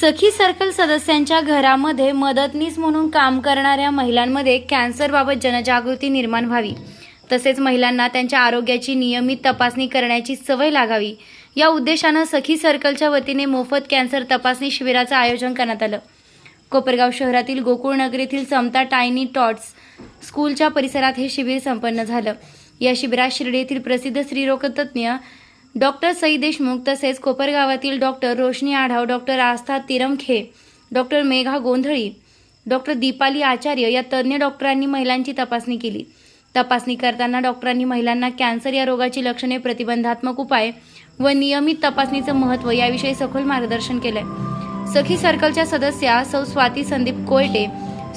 सखी circle सदस्यांच्या घरामध्ये मदतनीस म्हणून काम करणाऱ्या महिलांमध्ये कॅन्सरबाबत जनजागृती निर्माण व्हावी. तसेच महिलांना त्यांच्या आरोग्याची नियमित तपासणी करण्याची सवय लागावी. या उद्देशानं सखी सर्कलच्या वतीने मोफत कॅन्सर तपासणी शिबिराचं आयोजन करण्यात आलं. कोपरगाव शहरातील गोकुळ येथील समता टायनी टॉट्स स्कूलच्या परिसरात हे शिबिर संपन्न झालं. या शिबिरात शिर्डी येथील प्रसिद्ध स्त्रीरोगतज्ञ डॉक्टर सई देशमुख तसेच कोपरगावातील doctor Roshni Adhav doctor Astha Tiramkhe doctor Megha Gondhali doctor Deepali आचार्य या तज्ज्ञ डॉक्टरांनी महिलांची तपासणी केली. तपासणी करताना डॉक्टरांनी महिलांना कॅन्सर या रोगाची लक्षणे प्रतिबंधात्मक उपाय व नियमित तपासणीचं महत्त्व याविषयी सखोल मार्गदर्शन केलंय. सखी सर्कलच्या सदस्या सौ स्वाती संदीप कोयटे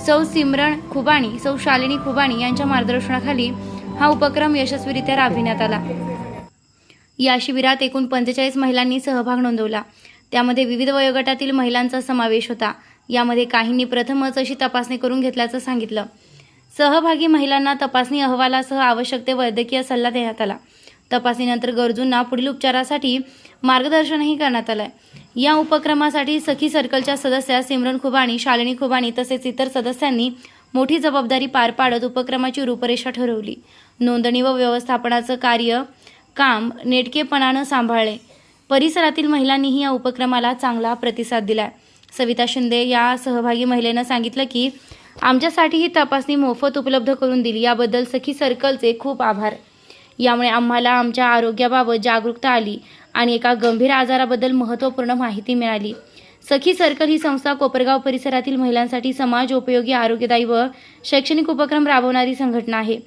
सौ सिमरण खुबाणी सौ शालिनी खुबाणी यांच्या मार्गदर्शनाखाली हा उपक्रम यशस्वीरित्या राबविण्यात आला. या शिबिरात एकूण पंचेचाळीस महिलांनी सहभाग नोंदवला. त्यामध्ये विविध वयोगटातील महिलांचा समावेश होता. यामध्ये काहींनी प्रथमच अशी तपासणी करून घेतल्याचं सांगितलं. सहभागी महिलांना तपासणी अहवालासह आवश्यक ते वैद्यकीय सल्ला देण्यात आला. तपासणीनंतर गरजूंना पुढील उपचारासाठी मार्गदर्शनही करण्यात आलंय. या उपक्रमासाठी सखी सर्कलच्या सदस्या सिमरन खुबाणी शालिनी खुबाणी तसेच इतर सदस्यांनी मोठी जबाबदारी पार पाडत उपक्रमाची रूपरेषा ठरवली. नोंदणी व व्यवस्थापनाचं कार्य काम नेटकेपणानं सांभाळले. परिसरातील महिलांनीही या उपक्रमाला चांगला प्रतिसाद दिला सविता शिंदे या सहभागी महिलेनं सांगितलं की आमच्यासाठी ही तपासणी मोफत उपलब्ध करून दिली. याबद्दल सखी सर्कलचे खूप आभार. यामुळे आम्हाला आमच्या आरोग्याबाबत जागरूकता आली आणि एका गंभीर आजाराबद्दल महत्त्वपूर्ण माहिती मिळाली. सखी सर्कल ही संस्था कोपरगाव परिसरातील महिलांसाठी समाज उपयोगी आरोग्यदायी व शैक्षणिक उपक्रम राबवणारी संघटना आहे.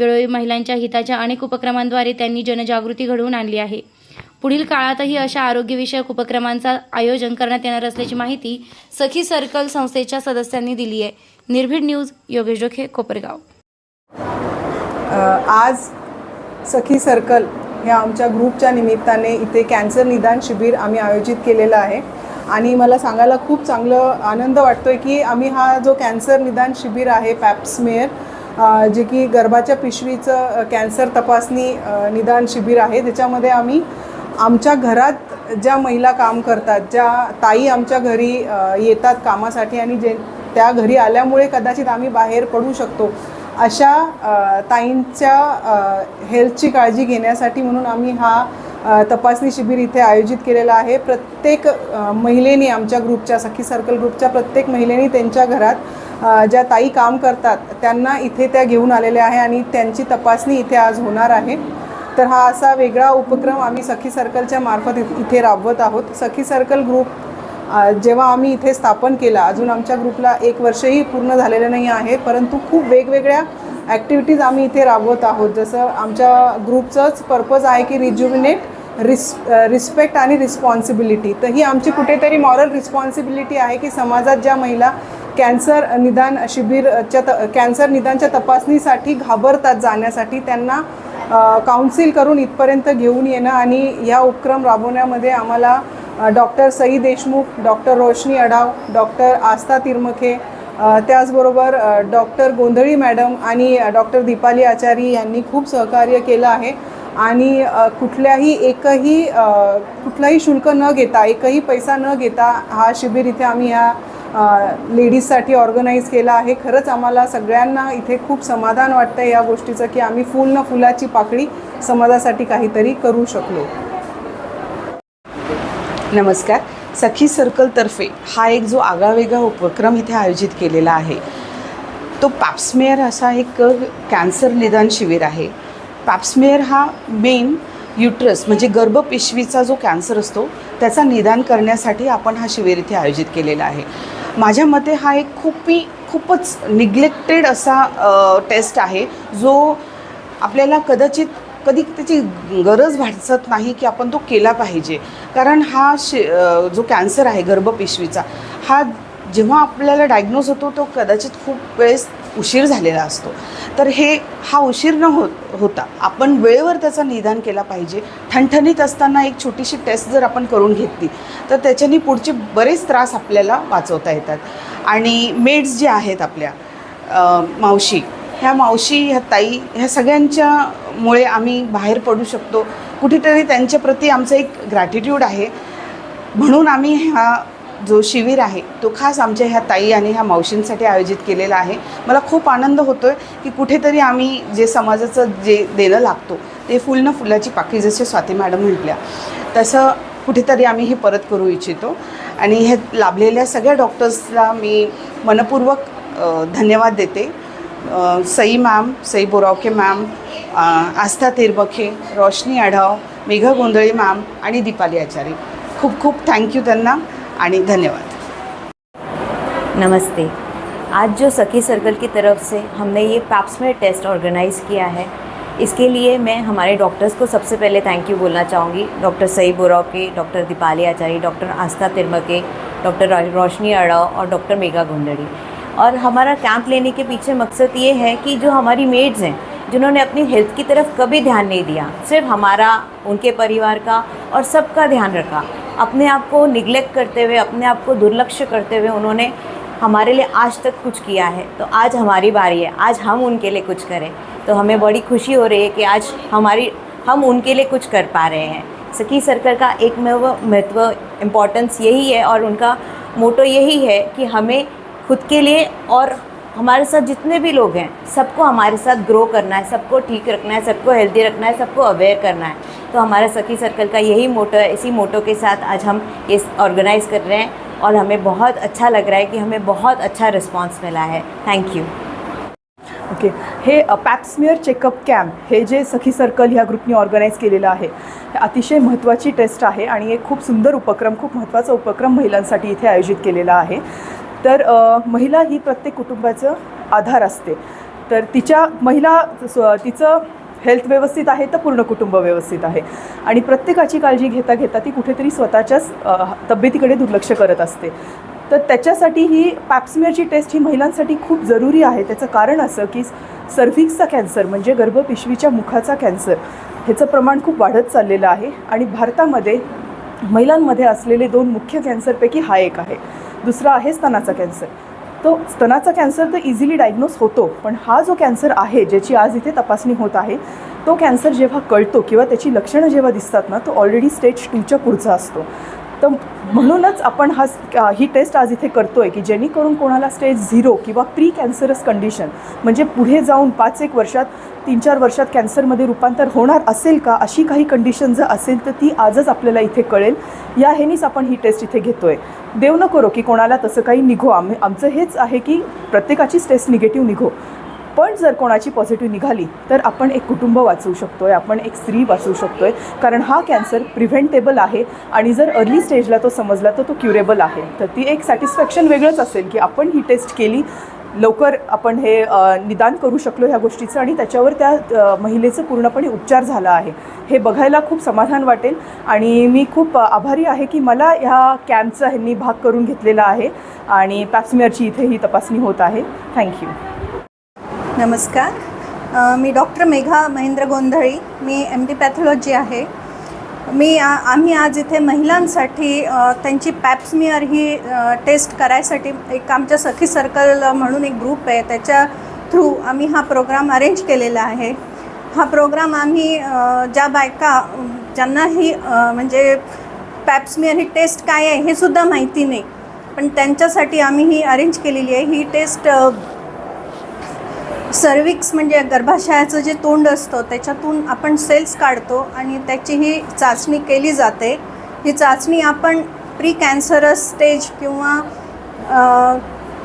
वेळोवेळी महिलांच्या हिताच्या अनेक उपक्रमांद्वारे त्यांनी जनजागृती घडवून आणली आहे. पुढील काळातही अशा आरोग्यविषयक उपक्रमांचा आयोजन करण्यात येणार असल्याची माहिती सखी सर्कल संस्थेच्या सदस्यांनी दिली आहे. निर्भीड न्यूज योगेश जोखे कोपरगाव. आज सखी सर्कल ह्या आमच्या ग्रुपच्या निमित्ताने इथे कॅन्सर निदान शिबिर आम्ही आयोजित केलेलं आहे. आणि मला सांगायला खूप चांगलं आनंद वाटतोय की आम्ही हा जो कॅन्सर निदान शिबिर आहे पॅप्समेअर जे की गर्भाच्या पिशवीचं कॅन्सर तपासणी निदान शिबिर आहे. त्याच्यामध्ये आम्ही आमच्या घरात ज्या महिला काम करतात ज्या ताई आमच्या घरी येतात कामासाठी आणि जे त्या घरी आल्यामुळे कदाचित आम्ही बाहेर पडू शकतो. अशा ताईंच्या हेल्थची काळजी घेण्यासाठी म्हणून आम्ही हा तपासणी शिबिर इथे आयोजित केलेला आहे. प्रत्येक महिलेने आमच्या ग्रुपच्या सखी सर्कल ग्रुपच्या प्रत्येक महिलेने त्यांच्या घरात ज्या ताई काम करतात त्यांना इथे त्या घेऊन आलेल्या आहे आणि त्यांची तपासणी इथे आज होणार आहे. तर हा असा वेगळा उपक्रम आम्ही सखी सर्कलच्या मार्फत इ- इथे राबवत आहोत. सखी सर्कल ग्रुप जेव्हा आम्ही इथे स्थापन केला अजून आमच्या ग्रुपला एक वर्षही पूर्ण झालेलं नाही आहे परंतु खूप वेगवेगळ्या ॲक्टिव्हिटीज आम्ही इथे राबवत आहोत. जसं आमच्या ग्रुपचंच पर्पज आहे की रिज्युमिनेट रिस रिस्पेक्ट आणि रिस्पॉन्सिबिलिटी. तर ही आमची कुठेतरी मॉरल रिस्पॉन्सिबिलिटी आहे की समाजात ज्या महिला कॅन्सर निदान शिबिरच्या त कॅन्सर निदानच्या तपासणीसाठी घाबरतात जाण्यासाठी. त्यांना काउन्सिल करून इथपर्यंत घेऊन येणं आणि ह्या उपक्रम राबवण्यामध्ये आम्हाला doctor Sai Deshmukh doctor Roshni Adhav doctor Astha Tiramkhe त्याचबरोबर डॉक्टर गोंधळी मॅडम आणि डॉक्टर दीपाली आचारी यांनी खूप सहकार्य केलं आहे. आणि कुठल्याही एकही कुठलाही शुल्क न घेता एकही पैसा न घेता हा शिबिर इथे आम्ही ह्या लेडीजसाठी ऑर्गनाईज केला आहे. खरंच आम्हाला सगळ्यांना इथे खूप समाधान वाटतं या गोष्टीचं की आम्ही फुल न फुलाची पाकळी समाजासाठी काहीतरी करू शकलो. नमस्कार. सखी सर्कलतर्फे हा एक जो आगळावेगळा उपक्रम इथे आयोजित केलेला आहे तो पॅप्समेअर असा एक कॅन्सर निदान शिबिर आहे. पॅप्समेअर हा मेन युट्रस म्हणजे गर्भपिशवीचा जो कॅन्सर असतो त्याचा निदान करण्यासाठी आपण हा शिबिर इथे आयोजित केलेला आहे. माझ्या मते हा एक खूपी खूपच निग्लेक्टेड असा टेस्ट आहे. जो आपल्याला कदाचित कधी त्याची गरज भासत नाही की आपण तो केला पाहिजे. कारण हा शे जो कॅन्सर आहे गर्भपिशवीचा हा जेव्हा आपल्याला डायग्नोज होतो तो कदाचित खूप वेळेस उशीर झालेला असतो. तर हे हा उशीर न हो होता आपण वेळेवर त्याचा निदान केला पाहिजे. ठणठणीत असताना एक छोटीशी टेस्ट जर आपण करून घेतली तर त्याच्याने पुढचे बरेच त्रास आपल्याला वाचवता येतात. आणि मेड्स जे आहेत आपल्या मावशी ह्या मावशी ह्या ताई ह्या सगळ्यांच्यामुळे आम्ही बाहेर पडू शकतो. कुठेतरी त्यांच्याप्रती आमचं एक ग्रॅटिट्यूड आहे. म्हणून आम्ही ह्या जो शिबिर आहे तो खास आमच्या ह्या ताई आणि ह्या मावशींसाठी आयोजित केलेला आहे. मला खूप आनंद होतो आहे की कुठेतरी आम्ही जे समाजाचं जे देणं लागतो ते फुल न फुलाची पाकी जसे स्वाती मॅडम म्हटल्या तसं कुठेतरी आम्ही हे परत करू इच्छितो. आणि हे लाभलेल्या सगळ्या डॉक्टर्सला मी मनपूर्वक धन्यवाद देते. Sai ma'am Sai Borawake ma'am Astha Tirabkhe Roshni Adhav Megha Gondhale ma'am आणि दीपाली आचार्य खूप खूप थँक्यू त्यांना. आणि धन्यवाद. नमस्ते. आज जो सखी सर्कल की तरफ़ से हमने ये पैप्समेयर टेस्ट ऑर्गेनाइज़ किया है, इसके लिए मैं हमारे डॉक्टर्स को सबसे पहले थैंक यू बोलना चाहूँगी। Doctor Sai Borawake doctor Deepali Acharya doctor Astha Tiramke doctor Roshni Adhav और डॉक्टर मेघा गुंडड़ी। और हमारा कैंप लेने के पीछे मकसद ये है कि जो हमारी मेड्स हैं, जिन्होंने अपनी हेल्थ की तरफ़ कभी ध्यान नहीं दिया, सिर्फ़ हमारा, उनके परिवार का और सबका ध्यान रखा अपने आप को निगलेक्ट करते हुए, अपने आप को दुर्लक्ष्य करते हुए उन्होंने हमारे लिए आज तक कुछ किया है। तो आज हमारी बारी है। आज हम उनके लिए कुछ करें। तो हमें बड़ी खुशी हो रही है कि आज हमारी, हम उनके लिए कुछ कर पा रहे हैं। सखी सर्कल का एक महत्व इम्पोर्टेंस यही है और उनका मोटो यही है कि हमें खुद के लिए और हमारे साथ जितने भी लोग हैं सबको हमारे साथ ग्रो करना है सबको ठीक रखना है सबको हेल्दी रखना है सबको अवेयर करना है। तो हमारा सखी सर्कल का यही मोटो है इसी मोटो के साथ आज हम ये ऑर्गेनाइज़ कर रहे हैं और हमें बहुत अच्छा लग रहा है कि हमें बहुत अच्छा रिस्पॉन्स मिला है। थैंक यू ओके हे पॅप्समिअर चेकअप कॅम्प हे जे सखी सर्कल ह्या ग्रुपने ऑर्गनाईज केलेलं आहे हे अतिशय महत्त्वाची टेस्ट आहे आणि एक खूप सुंदर उपक्रम खूप महत्त्वाचा उपक्रम महिलांसाठी इथे आयोजित केलेला आहे. तर महिला ही प्रत्येक कुटुंबाचं आधार असते. तर तिच्या महिला तिचं हेल्थ व्यवस्थित आहे तर पूर्ण कुटुंब व्यवस्थित आहे. आणि प्रत्येकाची काळजी घेता घेता ती कुठेतरी स्वतःच्याच तब्येतीकडे दुर्लक्ष करत असते. तर त्याच्यासाठी ही पॅप्समिअरची टेस्ट ही महिलांसाठी खूप जरुरी आहे. त्याचं कारण असं की सर्व्हिक्सचा कॅन्सर म्हणजे गर्भपिशवीच्या मुखाचा कॅन्सर ह्याचं प्रमाण खूप वाढत चाललेलं आहे. आणि भारतामध्ये महिलांमध्ये असलेले दोन मुख्य कॅन्सरपैकी हा एक आहे. दुसरा आहे स्तनाचा कॅन्सर तो स्तनाचा कॅन्सर तर इझिली डायग्नोस होतो पण हा जो कॅन्सर आहे ज्याची आज इथे तपासणी होत आहे तो कॅन्सर जेव्हा कळतो किंवा त्याची लक्षणं जेव्हा दिसतात ना तो ऑलरेडी स्टेज टूच्या पुढचा असतो. तर म्हणूनच आपण हा ही टेस्ट आज इथे करतो आहे की जेणेकरून कोणाला स्टेज झिरो किंवा प्री कॅन्सरस कंडिशन म्हणजे पुढे जाऊन पाच एक वर्षात तीन चार वर्षात कॅन्सरमध्ये रूपांतर होणार असेल का अशी काही कंडिशन जर असेल तर ती आजच आपल्याला इथे कळेल. या हेनीच आपण ही टेस्ट इथे घेतो आहे देव न करो की कोणाला तसं काही निघो. आम्ही आमचं हेच आहे की प्रत्येकाचीच टेस्ट निगेटिव्ह निघो. पण जर कोणाची पॉझिटिव्ह निघाली तर आपण एक कुटुंब वाचवू शकतो आहे आपण एक स्त्री वाचवू शकतो आहे कारण हा कॅन्सर प्रिव्हेंटेबल आहे आणि जर अर्ली स्टेजला तो समजला तर तो क्युरेबल आहे. तर ती एक सॅटिस्फॅक्शन वेगळंच असेल की आपण ही टेस्ट केली लवकर आपण हे निदान करू शकलो ह्या गोष्टीचं आणि त्याच्यावर त्या महिलेचं पूर्णपणे उपचार झाला आहे. हे बघायला खूप समाधान वाटेल आणि मी खूप आभारी आहे की मला ह्या कॅम्पचा ह्यांनी भाग करून घेतलेला आहे आणि पॅप्समियरची इथे ही तपासणी होत आहे. थँक्यू नमस्कार. मी डॉक्टर मेघा महेंद्र गोंधळी. मी एम डी पॅथॉलॉजी आहे. मी आम्ही आज इथे महिलांसाठी त्यांची पॅप्समिअर ही टेस्ट करायसाठी एक आमच्या सखी सर्कल म्हणून एक ग्रुप आहे. त्याच्या थ्रू आम्ही हा प्रोग्राम अरेंज केलेला आहे. हा प्रोग्राम आम्ही ज्या बायका ज्यांना ही म्हणजे पॅप्समिअर ही टेस्ट काय आहे हे सुद्धा माहिती नाही. पण त्यांच्यासाठी आम्ही ही अरेंज केलेली आहे. ही टेस्ट सर्विक्स म्हणजे गर्भाशयाचं जे तोंड असतं त्याच्यातून आपण सेल्स काढतो आणि त्याची ही चाचणी केली जाते. ही चाचणी आपण प्री कॅन्सरस स्टेज किंवा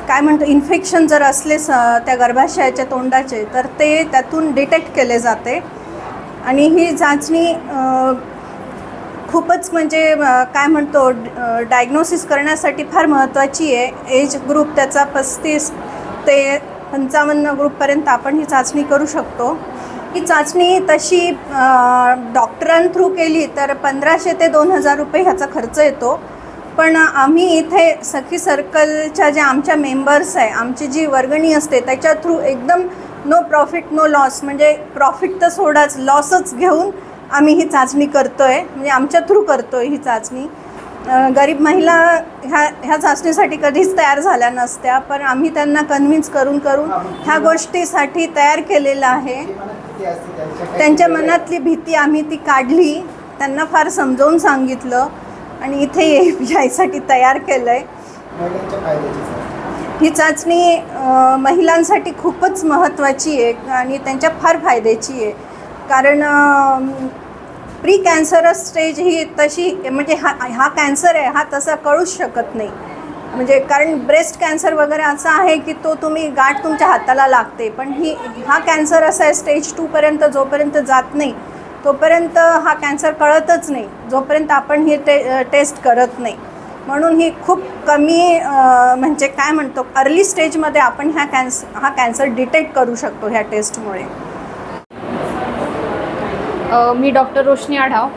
काय म्हणतो इन्फेक्शन जर असले स त्या गर्भाशयाच्या तोंडाचे तर ते त्यातून डिटेक्ट केले जाते. आणि ही चाचणी खूपच म्हणजे काय म्हणतो डायग्नोसिस करण्यासाठी फार महत्त्वाची आहे. एज ग्रुप त्याचा पस्तीस ते पंचावन्न ग्रुपपर्यंत आपण ही चाचणी करू शकतो. ही चाचणी तशी डॉक्टरां थ्रू केली तर पंधराशे ते दोन हजार रुपये ह्याचा खर्च येतो. पण आम्ही इथे सखी सर्कलच्या ज्या आमच्या मेंबर्स आहे आमची जी वर्गणी असते त्याच्या थ्रू एकदम नो प्रॉफिट नो लॉस म्हणजे प्रॉफिट तर सोडाच लॉसच घेऊन आम्ही ही चाचणी करतो आहे म्हणजे आमच्या थ्रू करतो आहे ही चाचणी. गरीब महिला ह्या ह्या चाचणीसाठी कधीच तयार झाल्या नसत्या पण आम्ही त्यांना कन्व्हिन्स करून करून ह्या गोष्टीसाठी तयार केलेलं आहे. त्यांच्या मनातली भीती आम्ही ती काढली त्यांना फार समजावून सांगितलं आणि इथे यायसाठी तयार केलं आहे ही चाचणी महिलांसाठी खूपच महत्त्वाची आहे आणि त्यांच्या फार फायद्याची आहे. कारण प्री कॅन्सरस स्टेज ही तशी म्हणजे हा हा कॅन्सर आहे हा तसा कळूच शकत नाही. म्हणजे कारण ब्रेस्ट कॅन्सर वगैरे असा आहे की तो तुम्ही गाठ तुमच्या हाताला लागते पण ही हा कॅन्सर असा आहे स्टेज टूपर्यंत जोपर्यंत जात नाही तोपर्यंत हा कॅन्सर कळतच नाही. जोपर्यंत आपण ही टे टेस्ट करत नाही. म्हणून ही खूप कमी म्हणजे काय म्हणतो अर्ली स्टेजमध्ये आपण ह्या कॅन्स हा कॅन्सर डिटेक्ट करू शकतो ह्या टेस्टमुळे मी डॉक्टर रोशनी आढाव.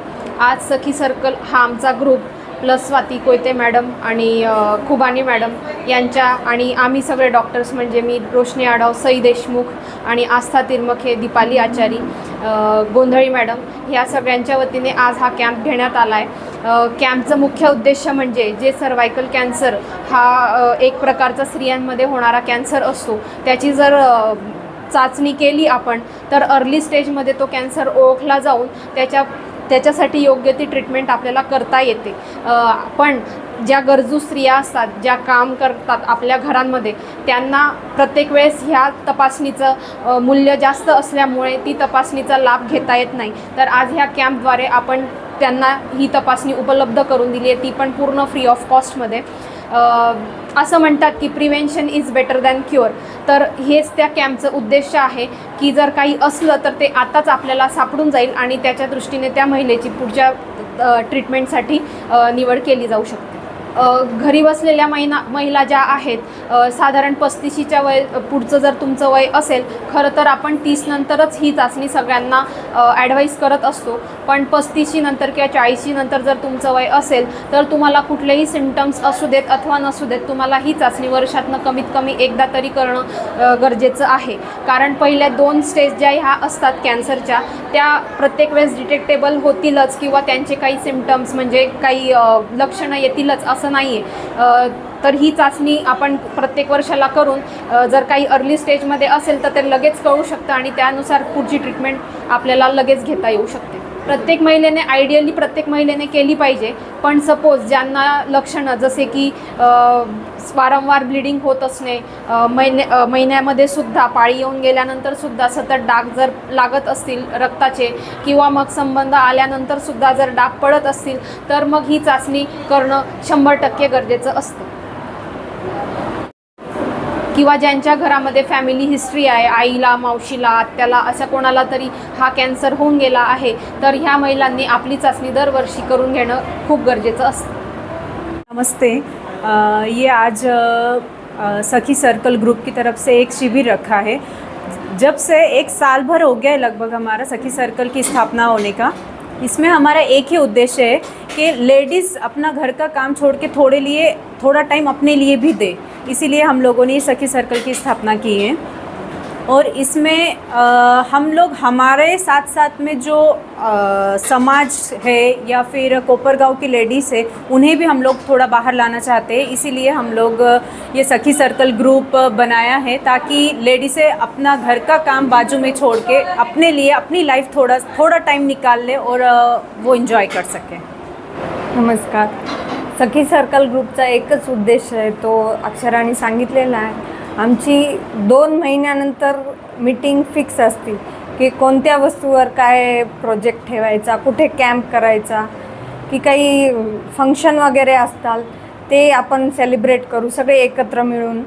आज सखी सर्कल हा आमचा group plus Swati Koyate madam आणि खुबानी मॅडम यांच्या आणि आम्ही सगळे डॉक्टर्स म्हणजे मी रोशनी आढाव सई देशमुख आणि आस्था तिरमखे दीपाली आचारी गोंधळी मॅडम ह्या सगळ्यांच्या वतीने आज हा कॅम्प घेण्यात आला आहे कॅम्पचं मुख्य उद्देश म्हणजे जे सर्वायकल कॅन्सर हा एक प्रकारचा स्त्रियांमध्ये होणारा कॅन्सर असतो त्याची जर चाचणी केली आपण तर अर्ली स्टेजमध्ये तो कॅन्सर ओळखला जाऊन त्याच्या त्याच्यासाठी योग्य ती ट्रीटमेंट आपल्याला करता येते. पण ज्या गरजू स्त्रिया असतात ज्या काम करतात आपल्या घरांमध्ये त्यांना प्रत्येक वेळेस ह्या तपासणीचं मूल्य जास्त असल्यामुळे ती तपासणीचा लाभ घेता येत नाही. तर आज ह्या कॅम्पद्वारे आपण त्यांना ही तपासणी उपलब्ध करून दिली आहे. ती पण पूर्ण फ्री ऑफ कॉस्टमध्ये असं म्हणतात की prevention is better than cure तर हेच त्या कॅम्पचं उद्देश आहे की जर काही असलं तर ते आताच आपल्याला सापडून जाईल आणि त्याच्या दृष्टीने त्या महिलेची पुढच्या ट्रीटमेंटसाठी निवड केली जाऊ शकते. घरी बसलेल्या महिना महिला ज्या आहेत साधारण पस्तीशीच्या वय पुढचं जर तुमचं वय असेल खरं तर आपण तीस नंतरच ही चाचणी सगळ्यांना ॲडवाईस करत असतो. पण पस्तीशी नंतर किंवा चाळीसशी नंतर जर तुमचं वय असेल तर तुम्हाला कुठलेही सिमटम्स असू देत अथवा नसू देत तुम्हाला ही चाचणी वर्षातनं कमीत कमी एकदा तरी करणं गरजेचं आहे. कारण पहिल्या दोन स्टेज ज्या ह्या असतात कॅन्सरच्या त्या प्रत्येक वेळेस डिटेक्टेबल होतीलच किंवा त्यांचे काही सिमटम्स म्हणजे काही लक्षणं येतीलच असं असं नाही आहे तर ही चाचणी आपण प्रत्येक वर्षाला करून जर काही अर्ली स्टेजमध्ये असेल तर ते लगेच कळू शकतं आणि त्यानुसार पुढची ट्रीटमेंट आपल्याला लगेच घेता येऊ शकते. प्रत्येक महिलेने आयडियली प्रत्येक महिलेने केली पाहिजे. पण सपोज ज्यांना लक्षणं जसे की वारंवार ब्लिडिंग होत असणे महिन्या महिने महिन्यामध्ये सुद्धा पाळी येऊन गेल्यानंतर सुद्धा सतत डाग जर लागत असतील रक्ताचे किंवा मग संबंध आल्यानंतर सुद्धा जर डाग पडत असतील तर मग ही चाचणी करणं शंभर टक्के गरजेचं असतं. किंवा ज्यांच्या घरामध्ये फॅमिली हिस्ट्री आहे आईला मावशीला आत्याला अशा कोणाला तरी हा कॅन्सर होऊन गेला आहे तर ह्या महिलांनी आपली चाचणी दरवर्षी करून घेणं खूप गरजेचं असतं. नमस्ते. ये आज सखी सर्कल ग्रुप की तरफ़ से एक शिविर रखा है। जब से एक साल भर हो गया है लगभग हमारा सखी सर्कल की स्थापना होने का, इसमें हमारा एक ही उद्देश्य है कि लेडीज़ अपना घर का काम छोड़ के थोड़े लिए, थोड़ा टाइम अपने लिए भी दे। इसीलिए हम लोगों ने सखी सर्कल की स्थापना की है। और इसमें अ, हम लोग हमारे साथ साथ में जो अ, समाज है या फिर कोपर कोपरगांव की लेडीज़ है उन्हें भी हम लोग थोड़ा बाहर लाना चाहते हैं। इसीलिए हम लोग ये सखी सर्कल ग्रुप बनाया है ताकि लेडीज़ें अपना घर का काम बाजू में छोड़ के अपने लिए अपनी लाइफ थोड़ा थोड़ा टाइम निकाल ले और वो इन्जॉय कर सकें। नमस्कार। सखी सर्कल ग्रुपचा एकच उद्देश आहे तो अक्षराने सांगितलेला आहे. आमची दोन महिन्यानंतर मीटिंग फिक्स असते की कोणत्या वस्तूवर काय प्रोजेक्ट ठेवायचा कुठे कॅम्प करायचा की काही फंक्शन वगैरे असतात ते आपण सेलिब्रेट करू सगळे एकत्र मिळून.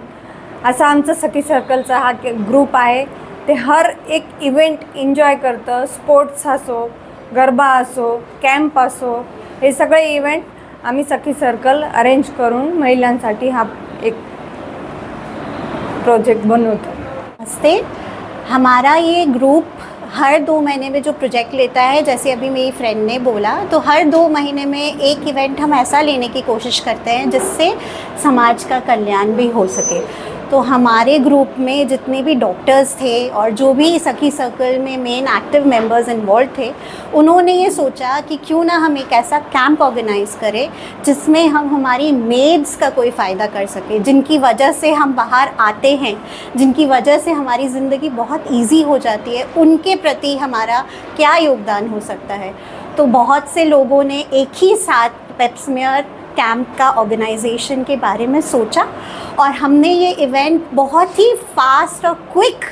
असा आमचं सखी सर्कलचा हा ग्रुप आहे. ते हर एक इव्हेंट एन्जॉय करतं. स्पोर्ट्स असो गरबा असो कॅम्प असो हे सगळे इव्हेंट आम्ही सखी सर्कल अरेंज करून महिलांसाठी हा प्रोजेक्ट बनवतो नमस्ते। हमारा ये ग्रुप हर दो महीने में जो प्रोजेक्ट लेता है, जैसे अभी मेरी फ्रेंड ने बोला तो हर दो महीने में एक इवेंट हम ऐसा लेने की कोशिश करते हैं जिससे समाज का कल्याण भी हो सके। तो हमारे ग्रुप में जितने भी डॉक्टर्स थे और जो भी सखी सर्कल में मेन एक्टिव मेंबर्स इन्वॉल्व थे, उन्होंने ये सोचा कि क्यों ना हम एक ऐसा कैंप ऑर्गेनाइज करें जिसमें हम हमारी मेड्स का कोई फ़ायदा कर सकें, जिनकी वजह से हम बाहर आते हैं, जिनकी वजह से हमारी ज़िंदगी बहुत ईजी हो जाती है, उनके प्रति हमारा क्या योगदान हो सकता है? तो बहुत से लोगों ने एक ही साथ पेप्समेयर कैंप का ऑर्गेनाइजेशन के बारे में सोचा और हमने ये इवेंट बहुत ही फास्ट और क्विक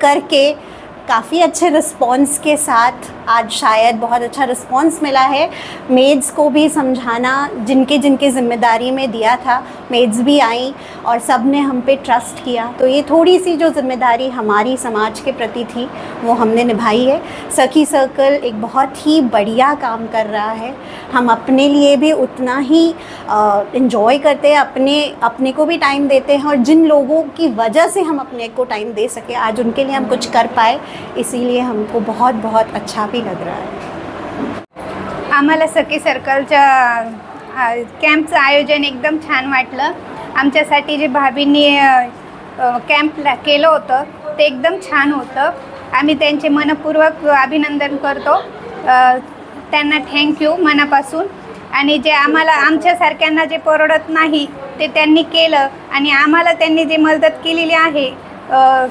करके काफ़ी अच्छे रिस्पॉन्स के साथ आज शायद बहुत अच्छा रिस्पॉन्स मिला है। मेड्स को भी समझाना, जिनके जिनके ज़िम्मेदारी में दिया था मेड्स भी आई और सबने हम पे ट्रस्ट किया। तो ये थोड़ी सी जो ज़िम्मेदारी हमारी समाज के प्रति थी, वो हमने निभाई है। सखी सर्कल एक बहुत ही बढ़िया काम कर रहा है। हम अपने लिए भी उतना ही इन्जॉय करते हैं, अपने अपने को भी टाइम देते हैं और जिन लोगों की वजह से हम अपने को टाइम दे सके, आज उनके लिए हम कुछ कर पाए। इसीलिए हमको बहुत बहुत अच्छा भी लग रहा है। आम्हाला सखी सर्कलच्या कॅम्पचं आयोजन एकदम छान वाटलं. आमच्यासाठी जे भाभींनी कॅम्पला कॅम्प केलं होतं ते एकदम छान होतं. आम्ही त्यांचे मनपूर्वक अभिनंदन करतो. त्यांना थँक्यू मनापासून. आणि जे आम्हाला आमच्यासारख्यांना जे परवडत नाही ते त्यांनी केलं. आणि आम्हाला त्यांनी जी मदत केलेली आहे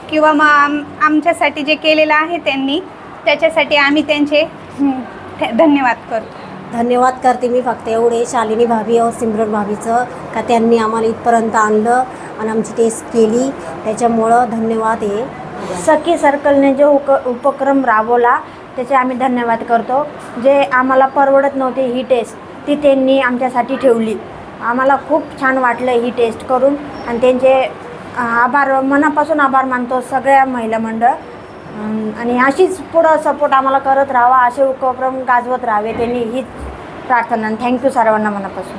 किंवा मग आम आमच्यासाठी जे केलेलं आहे त्यांनी त्याच्यासाठी आम्ही त्यांचे धन्यवाद करतो. धन्यवाद करते मी फक्त एवढे. शालिनी भाभी और सिमरन भाभीचं का त्यांनी आम्हाला इथपर्यंत आणलं आणि आमची टेस्ट केली. त्याच्यामुळं धन्यवाद आहे सखी सर्कलने जो उक उपक्रम राबवला त्याचे आम्ही धन्यवाद करतो. जे आम्हाला परवडत नव्हते ही टेस्ट ती त्यांनी आमच्यासाठी ठेवली. आम्हाला खूप छान वाटलं ही टेस्ट करून. आणि त्यांचे आभार मनापासून आभार मानतो सगळ्या महिला मंडळ. आणि अशीच पुढं सपोर्ट आम्हाला करत राहावा असे उपक्रम गाजवत राहावे त्यांनी हीच प्रार्थना. थँक्यू सर्वांना मनापासून.